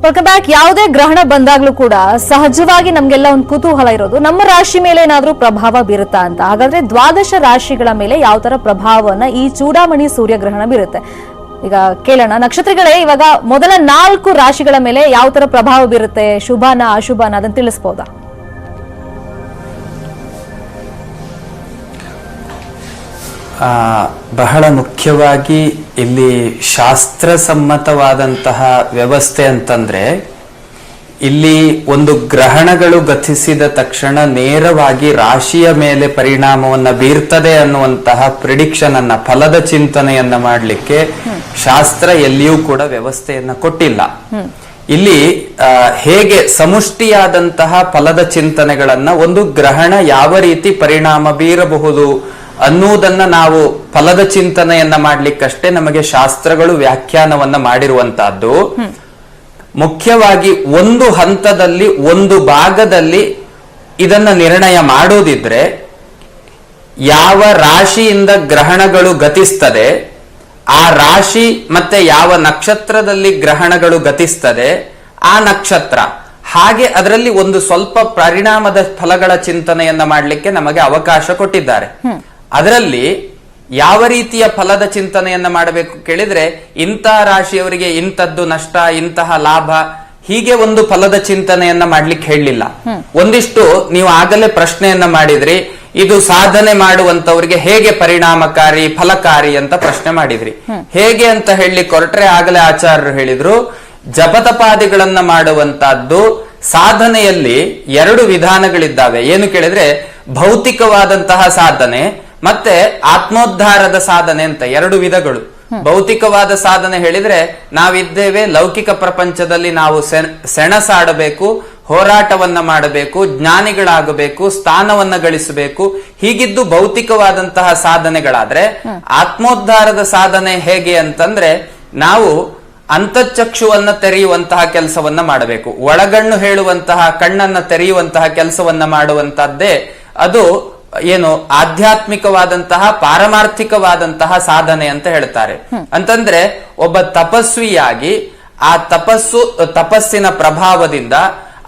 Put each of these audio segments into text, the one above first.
Back ಯಾವುದೇ ಗ್ರಹಣ ಬಂದಾಗ್ಲೂ ಕೂಡ ಸಹಜವಾಗಿ ನಮ್ಗೆಲ್ಲ ಒಂದು ಕುತೂಹಲ ಇರೋದು. ನಮ್ಮ ರಾಶಿ ಮೇಲೆ ಏನಾದ್ರೂ ಪ್ರಭಾವ ಬೀರುತ್ತಾ ಅಂತ. ಹಾಗಾದ್ರೆ ದ್ವಾದಶ ರಾಶಿಗಳ ಮೇಲೆ ಯಾವ ತರ ಪ್ರಭಾವವನ್ನ ಈ ಚೂಡಾಮಣಿ ಸೂರ್ಯಗ್ರಹಣ ಬೀರುತ್ತೆ? ಈಗ ಕೇಳೋಣ. ನಕ್ಷತ್ರಗಳೇ, ಇವಾಗ ಮೊದಲ ನಾಲ್ಕು ರಾಶಿಗಳ ಮೇಲೆ ಯಾವ ತರ ಪ್ರಭಾವ ಬೀರುತ್ತೆ? ಶುಭಾನ, ಅಶುಭಾನ, ಅದನ್ನ ತಿಳಿಸ್ಬೋದಾ? ಬಹಳ ಮುಖ್ಯವಾಗಿ ಇಲ್ಲಿ ಶಾಸ್ತ್ರಸಮ್ಮತವಾದಂತಹ ವ್ಯವಸ್ಥೆ ಅಂತಂದ್ರೆ, ಇಲ್ಲಿ ಒಂದು ಗ್ರಹಣಗಳು ಗತಿಸಿದ ತಕ್ಷಣ ನೇರವಾಗಿ ರಾಶಿಯ ಮೇಲೆ ಪರಿಣಾಮವನ್ನ ಬೀರ್ತದೆ ಅನ್ನುವಂತಹ ಪ್ರಿಡಿಕ್ಷನ್ ಅನ್ನ, ಫಲದ ಚಿಂತನೆಯನ್ನ ಮಾಡಲಿಕ್ಕೆ ಶಾಸ್ತ್ರ ಎಲ್ಲಿಯೂ ಕೂಡ ವ್ಯವಸ್ಥೆಯನ್ನ ಕೊಟ್ಟಿಲ್ಲ. ಇಲ್ಲಿ ಹೇಗೆ ಸಮುಷ್ಟಿಯಾದಂತಹ ಫಲದ ಚಿಂತನೆಗಳನ್ನ ಒಂದು ಗ್ರಹಣ ಯಾವ ರೀತಿ ಪರಿಣಾಮ ಬೀರಬಹುದು ಅನ್ನುವುದನ್ನ ನಾವು ಫಲದ ಚಿಂತನೆಯನ್ನ ಮಾಡ್ಲಿಕ್ಕಷ್ಟೇ ನಮಗೆ ಶಾಸ್ತ್ರಗಳು ವ್ಯಾಖ್ಯಾನವನ್ನ ಮಾಡಿರುವಂತಹದ್ದು. ಮುಖ್ಯವಾಗಿ ಒಂದು ಹಂತದಲ್ಲಿ, ಒಂದು ಭಾಗದಲ್ಲಿ ಇದನ್ನ ನಿರ್ಣಯ ಮಾಡೋದಿದ್ರೆ ಯಾವ ರಾಶಿಯಿಂದ ಗ್ರಹಣಗಳು ಗತಿಸ್ತದೆ, ಆ ರಾಶಿ ಮತ್ತೆ ಯಾವ ನಕ್ಷತ್ರದಲ್ಲಿ ಗ್ರಹಣಗಳು ಗತಿಸ್ತದೆ, ಆ ನಕ್ಷತ್ರ. ಹಾಗೆ ಅದರಲ್ಲಿ ಒಂದು ಸ್ವಲ್ಪ ಪರಿಣಾಮದ ಫಲಗಳ ಚಿಂತನೆಯನ್ನ ಮಾಡಲಿಕ್ಕೆ ನಮಗೆ ಅವಕಾಶ ಕೊಟ್ಟಿದ್ದಾರೆ. ಅದರಲ್ಲಿ ಯಾವ ರೀತಿಯ ಫಲದ ಚಿಂತನೆಯನ್ನ ಮಾಡಬೇಕು ಕೇಳಿದ್ರೆ ಇಂತಹ ರಾಶಿಯವರಿಗೆ ಇಂಥದ್ದು ನಷ್ಟ ಇಂತಹ ಲಾಭ ಹೀಗೆ ಒಂದು ಫಲದ ಚಿಂತನೆಯನ್ನ ಮಾಡ್ಲಿಕ್ಕೆ ಹೇಳಲಿಲ್ಲ. ಒಂದಿಷ್ಟು ನೀವು ಆಗಲೇ ಪ್ರಶ್ನೆಯನ್ನ ಮಾಡಿದ್ರಿ ಇದು ಸಾಧನೆ ಮಾಡುವಂತವರಿಗೆ ಹೇಗೆ ಪರಿಣಾಮಕಾರಿ ಫಲಕಾರಿ ಅಂತ ಪ್ರಶ್ನೆ ಮಾಡಿದ್ರಿ. ಹೇಗೆ ಅಂತ ಹೇಳಿ ಕೊರಟ್ರೆ ಆಗಲೇ ಆಚಾರ್ಯರು ಹೇಳಿದ್ರು ಜಪತಪಾದಿಗಳನ್ನ ಮಾಡುವಂತಹದ್ದು ಸಾಧನೆಯಲ್ಲಿ ಎರಡು ವಿಧಾನಗಳಿದ್ದಾವೆ. ಏನು ಕೇಳಿದ್ರೆ ಭೌತಿಕವಾದಂತಹ ಸಾಧನೆ ಮತ್ತೆ ಆತ್ಮೋದ್ಧಾರದ ಸಾಧನೆ ಅಂತ ಎರಡು ವಿಧಗಳು. ಭೌತಿಕವಾದ ಸಾಧನೆ ಹೇಳಿದ್ರೆ ನಾವಿದ್ದೇವೆ ಲೌಕಿಕ ಪ್ರಪಂಚದಲ್ಲಿ ನಾವು ಸೆಣಸಾಡಬೇಕು ಹೋರಾಟವನ್ನ ಮಾಡಬೇಕು ಜ್ಞಾನಿಗಳಾಗಬೇಕು ಸ್ಥಾನವನ್ನ ಗಳಿಸಬೇಕು. ಹೀಗಿದ್ದು ಭೌತಿಕವಾದಂತಹ ಸಾಧನೆಗಳಾದ್ರೆ ಆತ್ಮೋದ್ಧಾರದ ಸಾಧನೆ ಹೇಗೆ ಅಂತಂದ್ರೆ ನಾವು ಅಂತಚಕ್ಷುವನ್ನ ತೆರೆಯುವಂತಹ ಕೆಲಸವನ್ನ ಮಾಡಬೇಕು. ಒಳಗಣ್ಣು ಹೇಳುವಂತಹ ಕಣ್ಣನ್ನ ತೆರೆಯುವಂತಹ ಕೆಲಸವನ್ನ ಮಾಡುವಂತಹದ್ದೇ ಅದು ಏನು ಆಧ್ಯಾತ್ಮಿಕವಾದಂತಹ ಪಾರಮಾರ್ಥಿಕವಾದಂತಹ ಸಾಧನೆ ಅಂತ ಹೇಳ್ತಾರೆ. ಅಂತಂದ್ರೆ ಒಬ್ಬ ತಪಸ್ವಿಯಾಗಿ ಆ ತಪಸ್ಸು ತಪಸ್ಸಿನ ಪ್ರಭಾವದಿಂದ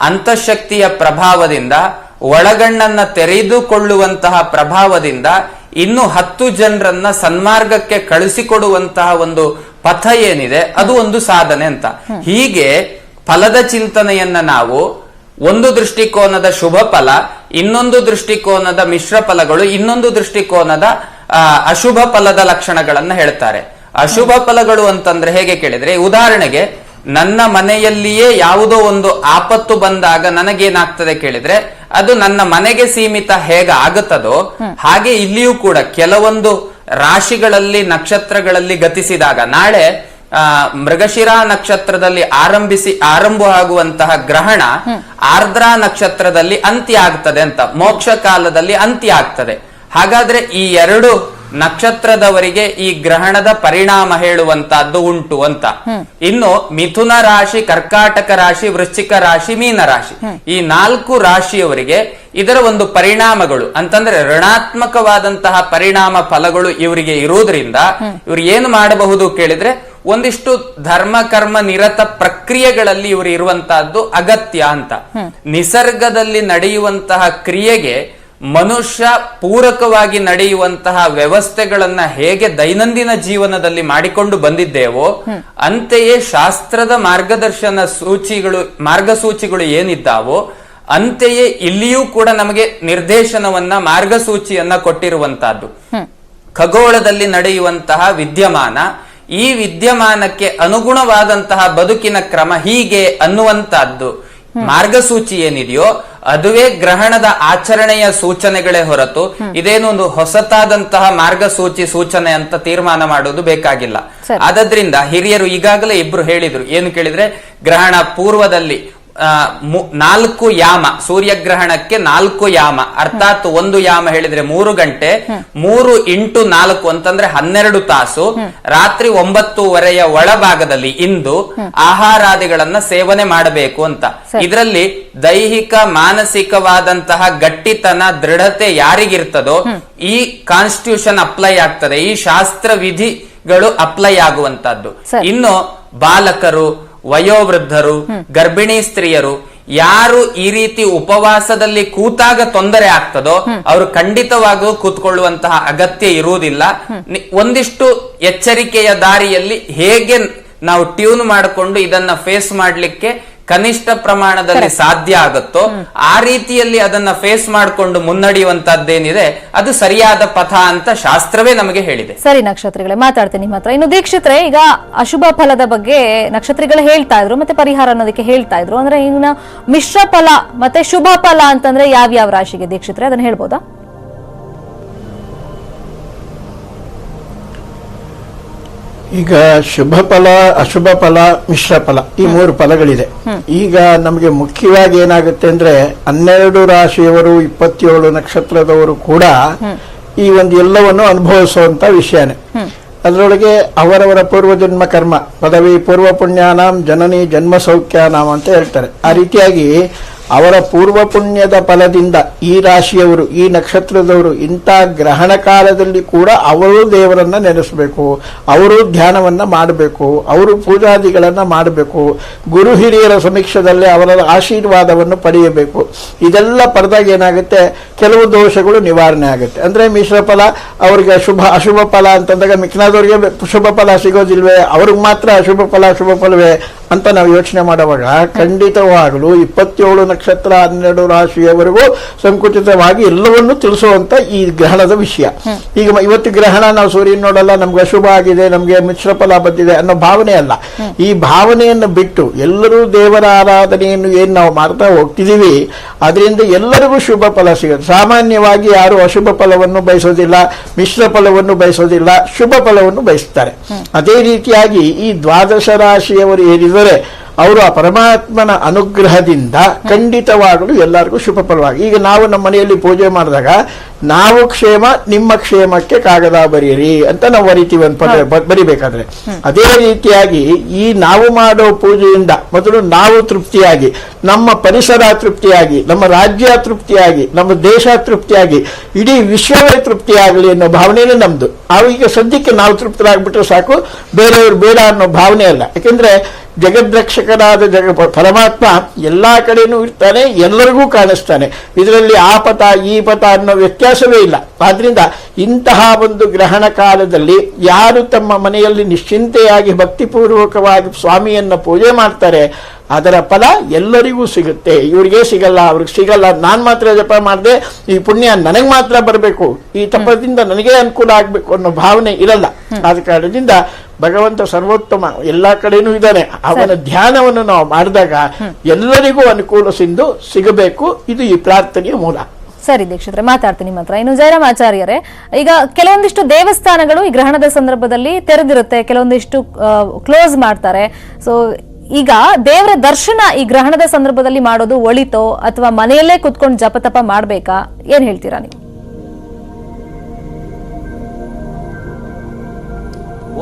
ಅಂತಃಶಕ್ತಿಯ ಪ್ರಭಾವದಿಂದ ಒಳಗಣ್ಣನ್ನ ತೆರೆದುಕೊಳ್ಳುವಂತಹ ಪ್ರಭಾವದಿಂದ ಇನ್ನು ಹತ್ತು ಜನರನ್ನ ಸನ್ಮಾರ್ಗಕ್ಕೆ ಕಳಿಸಿಕೊಡುವಂತಹ ಒಂದು ಪಥ ಏನಿದೆ ಅದು ಒಂದು ಸಾಧನೆ ಅಂತ. ಹೀಗೆ ಫಲದ ಚಿಂತನೆಯನ್ನ ನಾವು ಒಂದು ದೃಷ್ಟಿಕೋನದ ಶುಭ ಫಲ ಇನ್ನೊಂದು ದೃಷ್ಟಿಕೋನದ ಮಿಶ್ರ ಫಲಗಳು ಇನ್ನೊಂದು ದೃಷ್ಟಿಕೋನದ ಅಶುಭ ಫಲದ ಲಕ್ಷಣಗಳನ್ನ ಹೇಳ್ತಾರೆ. ಅಶುಭ ಫಲಗಳು ಅಂತಂದ್ರೆ ಹೇಗೆ ಕೇಳಿದ್ರೆ ಉದಾಹರಣೆಗೆ ನನ್ನ ಮನೆಯಲ್ಲಿಯೇ ಯಾವುದೋ ಒಂದು ಆಪತ್ತು ಬಂದಾಗ ನನಗೇನಾಗ್ತದೆ ಕೇಳಿದ್ರೆ ಅದು ನನ್ನ ಮನೆಗೆ ಸೀಮಿತ ಹೇಗೆ ಆಗುತ್ತದೋ ಹಾಗೆ ಇಲ್ಲಿಯೂ ಕೂಡ ಕೆಲವೊಂದು ರಾಶಿಗಳಲ್ಲಿ ನಕ್ಷತ್ರಗಳಲ್ಲಿ ಗತಿಸಿದಾಗ ನಾಳೆ ಮೃಗಶಿರಾ ನಕ್ಷತ್ರದಲ್ಲಿ ಆರಂಭಿಸಿ ಆರಂಭ ಆಗುವಂತಹ ಗ್ರಹಣ ಆರ್ದ್ರಾ ನಕ್ಷತ್ರದಲ್ಲಿ ಅಂತ್ಯ ಆಗ್ತದೆ ಅಂತ. ಮೋಕ್ಷ ಕಾಲದಲ್ಲಿ ಅಂತ್ಯ ಆಗ್ತದೆ ಹಾಗಾದ್ರೆ ಈ ಎರಡು ನಕ್ಷತ್ರದವರಿಗೆ ಈ ಗ್ರಹಣದ ಪರಿಣಾಮ ಹೇಳುವಂತಹದ್ದು ಉಂಟು ಅಂತ. ಇನ್ನು ಮಿಥುನ ರಾಶಿ, ಕರ್ಕಾಟಕ ರಾಶಿ, ವೃಶ್ಚಿಕ ರಾಶಿ, ಮೀನ ರಾಶಿ. ಈ ನಾಲ್ಕು ರಾಶಿಯವರಿಗೆ ಇದರ ಒಂದು ಪರಿಣಾಮಗಳು ಅಂತಂದ್ರೆ ಋಣಾತ್ಮಕವಾದಂತಹ ಪರಿಣಾಮ ಫಲಗಳು ಇವರಿಗೆ ಇರುವುದರಿಂದ ಇವ್ರು ಏನು ಮಾಡಬಹುದು ಕೇಳಿದ್ರೆ ಒಂದಿಷ್ಟು ಧರ್ಮ ಕರ್ಮ ನಿರತ ಪ್ರಕ್ರಿಯೆಗಳಲ್ಲಿ ಇವರು ಇರುವಂತಹದ್ದು ಅಗತ್ಯ ಅಂತ. ನಿಸರ್ಗದಲ್ಲಿ ನಡೆಯುವಂತಹ ಕ್ರಿಯೆಗೆ ಮನುಷ್ಯ ಪೂರಕವಾಗಿ ನಡೆಯುವಂತಹ ವ್ಯವಸ್ಥೆಗಳನ್ನ ಹೇಗೆ ದೈನಂದಿನ ಜೀವನದಲ್ಲಿ ಮಾಡಿಕೊಂಡು ಬಂದಿದ್ದೇವೋ ಅಂತೆಯೇ ಶಾಸ್ತ್ರದ ಮಾರ್ಗದರ್ಶನ ಸೂಚಿಗಳು ಮಾರ್ಗಸೂಚಿಗಳು ಏನಿದ್ದಾವೋ ಅಂತೆಯೇ ಇಲ್ಲಿಯೂ ಕೂಡ ನಮಗೆ ನಿರ್ದೇಶನವನ್ನ ಮಾರ್ಗಸೂಚಿಯನ್ನ ಕೊಟ್ಟಿರುವಂತಹದ್ದು. ಖಗೋಳದಲ್ಲಿ ನಡೆಯುವಂತಹ ವಿದ್ಯಮಾನ ಈ ವಿದ್ಯಮಾನಕ್ಕೆ ಅನುಗುಣವಾದಂತಹ ಬದುಕಿನ ಕ್ರಮ ಹೀಗೆ ಅನ್ನುವಂತಹದ್ದು ಮಾರ್ಗಸೂಚಿ ಏನಿದೆಯೋ ಅದುವೇ ಗ್ರಹಣದ ಆಚರಣೆಯ ಸೂಚನೆಗಳೇ ಹೊರತು ಇದೇನು ಒಂದು ಹೊಸತಾದಂತಹ ಮಾರ್ಗಸೂಚಿ ಸೂಚನೆ ಅಂತ ತೀರ್ಮಾನ ಮಾಡೋದು ಬೇಕಾಗಿಲ್ಲ. ಆದ್ದರಿಂದ ಹಿರಿಯರು ಈಗಾಗಲೇ ಇಬ್ರು ಹೇಳಿದ್ರು. ಏನು ಕೇಳಿದ್ರೆ ಗ್ರಹಣ ಪೂರ್ವದಲ್ಲಿ ನಾಲ್ಕು ಯಾಮ ಸೂರ್ಯಗ್ರಹಣಕ್ಕೆ ನಾಲ್ಕು ಯಾಮ ಅರ್ಥಾತ್ ಒಂದು ಯಾಮ ಹೇಳಿದ್ರೆ ಮೂರು ಗಂಟೆ ಮೂರು ಇಂಟು ನಾಲ್ಕು ಅಂತಂದ್ರೆ ಹನ್ನೆರಡು ತಾಸು ರಾತ್ರಿ ಒಂಬತ್ತುವರೆಯ ಒಳಭಾಗದಲ್ಲಿ ಇಂದು ಆಹಾರಾದಿಗಳನ್ನ ಸೇವನೆ ಮಾಡಬೇಕು ಅಂತ. ಇದರಲ್ಲಿ ದೈಹಿಕ ಮಾನಸಿಕವಾದಂತಹ ಗಟ್ಟಿತನ ದೃಢತೆ ಯಾರಿಗಿರ್ತದೋ ಈ ಕಾನ್ಸ್ಟಿಟ್ಯೂಷನ್ ಅಪ್ಲೈ ಆಗ್ತದೆ. ಈ ಶಾಸ್ತ್ರ ವಿಧಿಗಳು ಅಪ್ಲೈ ಆಗುವಂತದ್ದು ಇನ್ನು ಬಾಲಕರು ವಯೋವೃದ್ಧರು ಗರ್ಭಿಣಿ ಸ್ತ್ರೀಯರು ಯಾರು ಈ ರೀತಿ ಉಪವಾಸದಲ್ಲಿ ಕೂತಾಗ ತೊಂದರೆ ಆಗ್ತದೋ ಅವರು ಖಂಡಿತವಾಗೂ ಕೂತ್ಕೊಳ್ಳುವಂತಹ ಅಗತ್ಯ ಇರುವುದಿಲ್ಲ. ಒಂದಿಷ್ಟು ಎಚ್ಚರಿಕೆಯ ದಾರಿಯಲ್ಲಿ ಹೇಗೆ ನಾವು ಟ್ಯೂನ್ ಮಾಡಿಕೊಂಡು ಇದನ್ನ ಫೇಸ್ ಮಾಡ್ಲಿಕ್ಕೆ ಕನಿಷ್ಠ ಪ್ರಮಾಣದಲ್ಲಿ ಸಾಧ್ಯ ಆಗುತ್ತೋ ಆ ರೀತಿಯಲ್ಲಿ ಅದನ್ನ ಫೇಸ್ ಮಾಡಿಕೊಂಡು ಮುನ್ನಡೆಯುವಂತದ್ದೇನಿದೆ ಅದು ಸರಿಯಾದ ಪಥ ಅಂತ ಶಾಸ್ತ್ರವೇ ನಮಗೆ ಹೇಳಿದೆ. ಸರಿ ನಕ್ಷತ್ರಗಳೇ ಮಾತಾಡ್ತೀನಿ ನಿಮ್ಮ ಹತ್ರ. ಇನ್ನು ದೀಕ್ಷಿತ್ರೆ ಈಗ ಅಶುಭ ಫಲದ ಬಗ್ಗೆ ನಕ್ಷತ್ರಗಳು ಹೇಳ್ತಾ ಇದ್ರು ಮತ್ತೆ ಪರಿಹಾರ ಅನ್ನೋದಕ್ಕೆ ಹೇಳ್ತಾ ಇದ್ರು. ಅಂದ್ರೆ ಇನ್ನು ಮಿಶ್ರ ಫಲ ಮತ್ತೆ ಶುಭ ಫಲ ಅಂತಂದ್ರೆ ಯಾವ್ಯಾವ ರಾಶಿಗೆ ದೀಕ್ಷಿತ್ರೆ? ಅದನ್ನ ಹೇಳ್ಬೋದಾ? ಈಗ ಶುಭ ಫಲ ಅಶುಭ ಫಲ ಮಿಶ್ರ ಫಲ ಈ ಮೂರು ಫಲಗಳಿದೆ. ಈಗ ನಮಗೆ ಮುಖ್ಯವಾಗಿ ಏನಾಗುತ್ತೆ ಅಂದ್ರೆ ಹನ್ನೆರಡು ರಾಶಿಯವರು ಇಪ್ಪತ್ತೇಳು ನಕ್ಷತ್ರದವರು ಕೂಡ ಈ ಒಂದು ಎಲ್ಲವನ್ನು ಅನುಭವಿಸುವಂತ ವಿಷಯನೇ. ಅದರೊಳಗೆ ಅವರವರ ಪೂರ್ವಜನ್ಮ ಕರ್ಮ ಪದವಿ ಪೂರ್ವ ಪುಣ್ಯಾನಾಂ ಜನನಿ ಜನ್ಮ ಸೌಖ್ಯಾನಾಂ ಅಂತ ಹೇಳ್ತಾರೆ. ಆ ರೀತಿಯಾಗಿ ಅವರ ಪೂರ್ವ ಪುಣ್ಯದ ಫಲದಿಂದ ಈ ರಾಶಿಯವರು, ಈ ನಕ್ಷತ್ರದವರು ಇಂಥ ಗ್ರಹಣ ಕಾಲದಲ್ಲಿ ಕೂಡ ಅವರು ದೇವರನ್ನ ನೆನೆಸಬೇಕು, ಅವರು ಧ್ಯಾನವನ್ನ ಮಾಡಬೇಕು, ಅವರು ಪೂಜಾದಿಗಳನ್ನು ಮಾಡಬೇಕು, ಗುರು ಹಿರಿಯರ ಸಮೀಕ್ಷದಲ್ಲಿ ಅವರ ಆಶೀರ್ವಾದವನ್ನು ಪಡೆಯಬೇಕು. ಇದೆಲ್ಲ ಪಡೆದಾಗ ಏನಾಗುತ್ತೆ? ಕೆಲವು ದೋಷಗಳು ನಿವಾರಣೆ ಆಗುತ್ತೆ. ಅಂದ್ರೆ ಮಿಶ್ರ ಫಲ, ಅವರಿಗೆ ಶುಭ ಅಶುಭ ಫಲ ಅಂತಂದಾಗ ಮಿಕ್ನಾದವ್ರಿಗೆ ಶುಭ ಫಲ ಸಿಗೋದಿಲ್ವೇ? ಅವ್ರಿಗೆ ಮಾತ್ರ ಅಶುಭ ಫಲ ಶುಭ ಫಲವೇ? ಅಂತ ನಾವು ಯೋಚನೆ ಮಾಡುವಾಗ ಖಂಡಿತವಾಗಲೂ ಇಪ್ಪತ್ತೇಳು ನಕ್ಷತ್ರ ಹನ್ನೆರಡು ರಾಶಿಯವರೆಗೂ ಸಂಕುಚಿತವಾಗಿ ಎಲ್ಲವನ್ನೂ ತಿಳಿಸುವಂತ ಈ ಗ್ರಹಣದ ವಿಷಯ. ಈಗ ಇವತ್ತು ಗ್ರಹಣ ನಾವು ಸೂರ್ಯನ ನೋಡಲ್ಲ, ನಮ್ಗೆ ಅಶುಭ ಆಗಿದೆ, ನಮ್ಗೆ ಮಿಶ್ರ ಫಲ ಬಂದಿದೆ ಅನ್ನೋ ಭಾವನೆ ಅಲ್ಲ. ಈ ಭಾವನೆಯನ್ನು ಬಿಟ್ಟು ಎಲ್ಲರೂ ದೇವರ ಆರಾಧನೆಯನ್ನು ಏನು ನಾವು ಮಾಡ್ತಾ ಹೋಗ್ತಿದೀವಿ ಅದರಿಂದ ಎಲ್ಲರಿಗೂ ಶುಭ ಫಲ ಸಿಗುತ್ತೆ. ಸಾಮಾನ್ಯವಾಗಿ ಯಾರು ಅಶುಭ ಫಲವನ್ನು ಬಯಸೋದಿಲ್ಲ, ಮಿಶ್ರ ಫಲವನ್ನು ಬಯಸೋದಿಲ್ಲ, ಶುಭ ಫಲವನ್ನು ಬಯಸ್ತಾರೆ. ಅದೇ ರೀತಿಯಾಗಿ ಈ ದ್ವಾದಶ ರಾಶಿಯವರು ಏನಿದ್ದಾರೆ ಅವರು ಆ ಪರಮಾತ್ಮನ ಅನುಗ್ರಹದಿಂದ ಖಂಡಿತವಾಗಲು ಎಲ್ಲರಿಗೂ ಶುಭ ಫಲವಾಗಿ ಈಗ ನಾವು ನಮ್ಮ ಮನೆಯಲ್ಲಿ ಪೂಜೆ ಮಾಡಿದಾಗ ನಾವು ಕ್ಷೇಮ ನಿಮ್ಮ ಕ್ಷೇಮಕ್ಕೆ ಕಾಗದ ಬರೀರಿ ಅಂತ ನಾವು ಬರಿತೀವಿ ಅಂತ ಪದ- ಬರಿಬೇಕಾದ್ರೆ. ಅದೇ ರೀತಿಯಾಗಿ ಈ ನಾವು ಮಾಡೋ ಪೂಜೆಯಿಂದ ಮೊದಲು ನಾವು ತೃಪ್ತಿಯಾಗಿ ನಮ್ಮ ಪರಿಸರ ತೃಪ್ತಿಯಾಗಿ ನಮ್ಮ ರಾಜ್ಯ ತೃಪ್ತಿಯಾಗಿ ನಮ್ಮ ದೇಶ ತೃಪ್ತಿಯಾಗಿ ಇಡೀ ವಿಶ್ವವೇ ತೃಪ್ತಿಯಾಗಲಿ ಅನ್ನೋ ಭಾವನೆಯೇ ನಮ್ದು. ಈಗ ಸದ್ಯಕ್ಕೆ ನಾವು ತೃಪ್ತರಾಗ್ಬಿಟ್ರೆ ಸಾಕು ಬೇರೆಯವ್ರು ಬೇಡ ಅನ್ನೋ ಭಾವನೆ ಅಲ್ಲ. ಯಾಕೆಂದ್ರೆ ಜಗದ್ರಕ್ಷಕನಾದ ಜಗ ಪರಮಾತ್ಮ ಎಲ್ಲ ಕಡೆಯೂ ಇರ್ತಾನೆ ಎಲ್ಲರಿಗೂ ಕಾಣಿಸ್ತಾನೆ. ಇದರಲ್ಲಿ ಆ ಪಥ ಈ ಪಥ ಅನ್ನೋ ವ್ಯತ್ಯಾಸವೇ ಇಲ್ಲ. ಆದ್ದರಿಂದ ಇಂತಹ ಒಂದು ಗ್ರಹಣ ಕಾಲದಲ್ಲಿ ಯಾರು ತಮ್ಮ ಮನೆಯಲ್ಲಿ ನಿಶ್ಚಿಂತೆಯಾಗಿ ಭಕ್ತಿಪೂರ್ವಕವಾಗಿ ಸ್ವಾಮಿಯನ್ನು ಪೂಜೆ ಮಾಡ್ತಾರೆ ಅದರ ಫಲ ಎಲ್ಲರಿಗೂ ಸಿಗುತ್ತೆ. ಇವರಿಗೆ ಸಿಗಲ್ಲ ಅವ್ರಿಗೆ ಸಿಗಲ್ಲ ನಾನು ಮಾತ್ರ ಜಪ ಮಾಡಿದೆ ಈ ಪುಣ್ಯ ನನಗೆ ಮಾತ್ರ ಬರಬೇಕು ಈ ತಪದಿಂದ ನನಗೆ ಅನುಕೂಲ ಆಗಬೇಕು ಅನ್ನೋ ಭಾವನೆ ಇರಲ್ಲ. ಆದ ಕಾರಣದಿಂದ ಭಗವಂತ ಸರ್ವೋತ್ತಮ ಎಲ್ಲಾ ಕಡೆನೂ ಇದ್ದಾನೆ. ಅವನ ಧ್ಯಾನವನ್ನು ನಾವು ಮಾಡಿದಾಗ ಎಲ್ಲರಿಗೂ ಅನುಕೂಲ ಸಿಂದು ಸಿಗಬೇಕು. ಇದು ಈ ಪ್ರಾರ್ಥನೆಯ ಮೂಲ. ಸರಿ ದೀಕ್ಷಿತ್ರೆ ಮಾತಾಡ್ತೀನಿ ನಿಮ್ಮ ಹತ್ರ ಇನ್ನು ಜಯರಾಮ್ ಆಚಾರ್ಯರೇ ಈಗ ಕೆಲವೊಂದಿಷ್ಟು ದೇವಸ್ಥಾನಗಳು ಈ ಗ್ರಹಣದ ಸಂದರ್ಭದಲ್ಲಿ ತೆರೆದಿರುತ್ತೆ ಕೆಲವೊಂದಿಷ್ಟು ಕ್ಲೋಸ್ ಮಾಡ್ತಾರೆ. ಸೊ ಈಗ ದೇವರ ದರ್ಶನ ಈ ಗ್ರಹಣದ ಸಂದರ್ಭದಲ್ಲಿ ಮಾಡೋದು ಒಳಿತೋ ಅಥವಾ ಮನೆಯಲ್ಲೇ ಕುತ್ಕೊಂಡು ಜಪತಪ ಮಾಡ್ಬೇಕಾ? ಏನ್ ಹೇಳ್ತೀರಾ ನೀವು?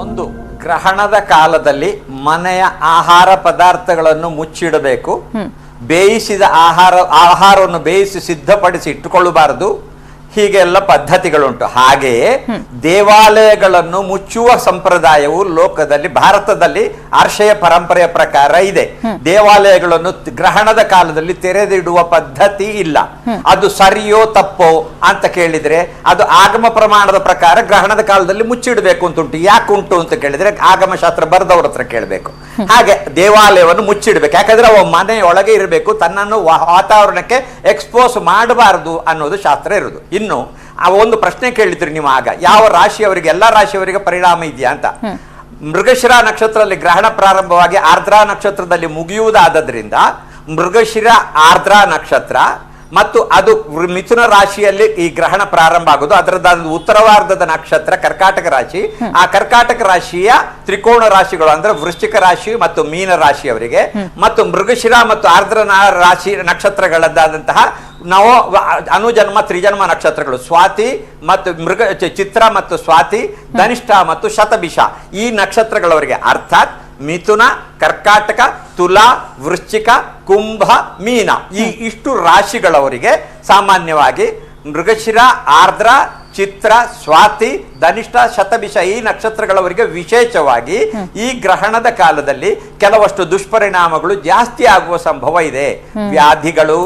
ಒಂದು ಗ್ರಹಣದ ಕಾಲದಲ್ಲಿ ಮನೆಯ ಆಹಾರ ಪದಾರ್ಥಗಳನ್ನು ಮುಚ್ಚಿಡಬೇಕು. ಬೇಯಿಸಿದ ಆಹಾರ ಆಹಾರವನ್ನು ಬೇಯಿಸಿ ಸಿದ್ಧಪಡಿಸಿ ಇಟ್ಟುಕೊಳ್ಳಬಾರದು. ಹೀಗೆಲ್ಲ ಪದ್ಧತಿಗಳುಂಟು. ಹಾಗೆಯೇ ದೇವಾಲಯಗಳನ್ನು ಮುಚ್ಚುವ ಸಂಪ್ರದಾಯವು ಲೋಕದಲ್ಲಿ ಭಾರತದಲ್ಲಿ ಆರ್ಷಯ ಪರಂಪರೆಯ ಪ್ರಕಾರ ಇದೆ. ದೇವಾಲಯಗಳನ್ನು ಗ್ರಹಣದ ಕಾಲದಲ್ಲಿ ತೆರೆದಿಡುವ ಪದ್ಧತಿ ಇಲ್ಲ. ಅದು ಸರಿಯೋ ತಪ್ಪೋ ಅಂತ ಕೇಳಿದ್ರೆ ಅದು ಆಗಮ ಪ್ರಮಾಣದ ಪ್ರಕಾರ ಗ್ರಹಣದ ಕಾಲದಲ್ಲಿ ಮುಚ್ಚಿಡಬೇಕು ಅಂತ ಉಂಟು ಯಾಕೆ ಉಂಟು ಅಂತ ಕೇಳಿದ್ರೆ ಆಗಮ ಶಾಸ್ತ್ರ ಬರೆದವ್ರ ಹತ್ರ ಕೇಳಬೇಕು. ಹಾಗೆ ದೇವಾಲಯವನ್ನು ಮುಚ್ಚಿಡಬೇಕು. ಯಾಕಂದ್ರೆ ಅವ ಮನೆಯೊಳಗೆ ಇರಬೇಕು ತನ್ನನ್ನು ವಾತಾವರಣಕ್ಕೆ ಎಕ್ಸ್ಪೋಸ್ ಮಾಡಬಾರದು ಅನ್ನೋದು ಶಾಸ್ತ್ರ ಇರುವುದು ಇನ್ನು ಆ ಒಂದು ಪ್ರಶ್ನೆ ಕೇಳಿದ್ರಿ ನೀವು ಆಗ. ಯಾವ ರಾಶಿಯವರಿಗೆ ಎಲ್ಲಾ ರಾಶಿಯವರಿಗೆ ಪರಿಣಾಮ ಇದೆಯಾ ಅಂತ. ಮೃಗಶಿರ ನಕ್ಷತ್ರದಲ್ಲಿ ಗ್ರಹಣ ಪ್ರಾರಂಭವಾಗಿ ಆರ್ದ್ರಾ ನಕ್ಷತ್ರದಲ್ಲಿ ಮುಗಿಯುವುದಾದದ್ರಿಂದ ಮೃಗಶಿರ ಆರ್ದ್ರಾ ನಕ್ಷತ್ರ ಮತ್ತು ಅದು ಮಿಥುನ ರಾಶಿಯಲ್ಲಿ ಈ ಗ್ರಹಣ ಪ್ರಾರಂಭ ಆಗೋದು. ಅದರದ ಉತ್ತರವಾರ್ಧದ ನಕ್ಷತ್ರ ಕರ್ಕಾಟಕ ರಾಶಿ. ಆ ಕರ್ಕಾಟಕ ರಾಶಿಯ ತ್ರಿಕೋಣ ರಾಶಿಗಳು ಅಂದ್ರೆ ವೃಶ್ಚಿಕ ರಾಶಿ ಮತ್ತು ಮೀನ ರಾಶಿಯವರಿಗೆ. ಮತ್ತು ಮೃಗಶಿರ ಮತ್ತು ಆರ್ದ್ರ ರಾಶಿ ನಕ್ಷತ್ರಗಳದ್ದಾದಂತಹ ನವ ಅನುಜನ್ಮ ತ್ರಿಜನ್ಮ ನಕ್ಷತ್ರಗಳು. ಸ್ವಾತಿ ಮತ್ತು ಮೃಗ ಚಿ- ಚಿತ್ರ ಮತ್ತು ಸ್ವಾತಿ ಧನಿಷ್ಠ ಮತ್ತು ಶತಭಿಷ ಈ ನಕ್ಷತ್ರಗಳವರಿಗೆ. ಅರ್ಥಾತ್ ಮಿಥುನ ಕರ್ಕಾಟಕ ತುಲಾ ವೃಶ್ಚಿಕ ಕುಂಭ ಮೀನ. ಈ ಇಷ್ಟು ರಾಶಿಗಳವರಿಗೆ ಸಾಮಾನ್ಯವಾಗಿ ಮೃಗಶಿರ ಆರ್ದ್ರ ಚಿತ್ರ ಸ್ವಾತಿ ಧನಿಷ್ಠ ಶತಭಿಷ ಈ ನಕ್ಷತ್ರಗಳವರಿಗೆ ವಿಶೇಷವಾಗಿ ಈ ಗ್ರಹಣದ ಕಾಲದಲ್ಲಿ ಕೆಲವಷ್ಟು ದುಷ್ಪರಿಣಾಮಗಳು ಜಾಸ್ತಿ ಆಗುವ ಸಂಭವ ಇದೆ. ವ್ಯಾಧಿಗಳು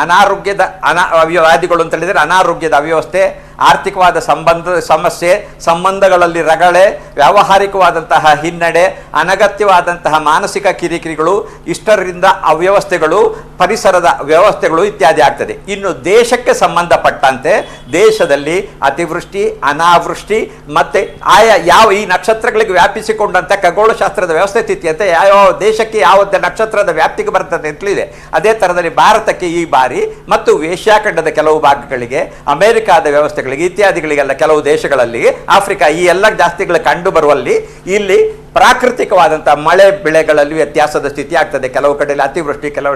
ಅನಾರೋಗ್ಯದ ಅನಾ ವ್ಯಾಧಿಗಳು ಅಂತ ಹೇಳಿದ್ರೆ ಅನಾರೋಗ್ಯದ ಅವ್ಯವಸ್ಥೆ ಆರ್ಥಿಕವಾದ ಸಂಬಂಧ, ಸಮಸ್ಯೆ, ಸಂಬಂಧಗಳಲ್ಲಿ ರಗಳೆ, ವ್ಯಾವಹಾರಿಕವಾದಂತಹ ಹಿನ್ನಡೆ, ಅನಗತ್ಯವಾದಂತಹ ಮಾನಸಿಕ ಕಿರಿಕಿರಿಗಳು, ಇಷ್ಟರಿಂದ ಅವ್ಯವಸ್ಥೆಗಳು, ಪರಿಸರದ ವ್ಯವಸ್ಥೆಗಳು ಇತ್ಯಾದಿ ಆಗ್ತದೆ. ಇನ್ನು ದೇಶಕ್ಕೆ ಸಂಬಂಧಪಟ್ಟಂತೆ ದೇಶದಲ್ಲಿ ಅತಿವೃಷ್ಟಿ, ಅನಾವೃಷ್ಟಿ ಮತ್ತು ಆಯಾ ಯಾವ ಈ ನಕ್ಷತ್ರಗಳಿಗೆ ವ್ಯಾಪಿಸಿಕೊಂಡಂಥ ಖಗೋಳಶಾಸ್ತ್ರದ ವ್ಯವಸ್ಥೆ ತಿಥಿಯಂತೆ ಯಾವ ದೇಶಕ್ಕೆ ಯಾವ ನಕ್ಷತ್ರದ ವ್ಯಾಪ್ತಿಗೆ ಬರ್ತದೆ ಅಂತಲಿದೆ ಅದೇ ಥರದಲ್ಲಿ ಭಾರತಕ್ಕೆ ಈ ಬಾರಿ ಮತ್ತು ಏಷ್ಯಾಖಂಡದ ಕೆಲವು ಭಾಗಗಳಿಗೆ ಅಮೆರಿಕಾದ ವ್ಯವಸ್ಥೆಗಳಿಗೆ ಇತ್ಯಾದಿಗಳಿಗೆಲ್ಲ ಕೆಲವು ದೇಶಗಳಲ್ಲಿ ಆಫ್ರಿಕಾ ಈ ಎಲ್ಲ ಜಾಸ್ತಿಗಳು ಕಂಡು ಬರುವಲ್ಲಿ ಇಲ್ಲಿ ಪ್ರಾಕೃತಿಕವಾದಂತಹ ಮಳೆ ಬೆಳೆಗಳಲ್ಲಿ ವ್ಯತ್ಯಾಸದ ಸ್ಥಿತಿ ಆಗ್ತದೆ. ಕೆಲವು ಕಡೆಯಲ್ಲಿ ಅತಿವೃಷ್ಟಿ ಕೆಲವು.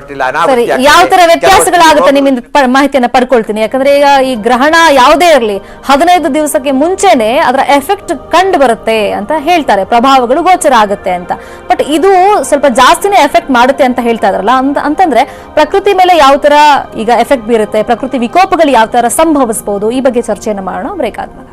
ಯಾವ ತರ ವ್ಯತ್ಯಾಸಗಳಾಗುತ್ತೆ ನಿಮ್ಮಿಂದ ಮಾಹಿತಿಯನ್ನ ಪಡ್ಕೊಳ್ತೀನಿ. ಯಾಕಂದ್ರೆ ಈಗ ಈ ಗ್ರಹಣ ಯಾವುದೇ ಇರಲಿ ಹದಿನೈದು ದಿವಸಕ್ಕೆ ಮುಂಚೆನೆ ಅದರ ಎಫೆಕ್ಟ್ ಕಂಡು ಬರುತ್ತೆ ಅಂತ ಹೇಳ್ತಾರೆ. ಪ್ರಭಾವಗಳು ಗೋಚರ ಆಗುತ್ತೆ ಅಂತ. ಬಟ್ ಇದು ಸ್ವಲ್ಪ ಜಾಸ್ತಿನೇ ಎಫೆಕ್ಟ್ ಮಾಡುತ್ತೆ ಅಂತ ಹೇಳ್ತಾ ಇದ್ರಲ್ಲ ಅಂತ ಅಂತಂದ್ರೆ ಪ್ರಕೃತಿ ಮೇಲೆ ಯಾವ ತರ ಈಗ ಎಫೆಕ್ಟ್ ಬೀರುತ್ತೆ, ಪ್ರಕೃತಿ ವಿಕೋಪಗಳು ಯಾವ ತರ ಸಂಭವಿಸಬಹುದು ಈ ಬಗ್ಗೆ ಚರ್ಚೆಯನ್ನು ಮಾಡೋಣ ಬ್ರೇಕ್ ಆದ್ಮೇಲೆ.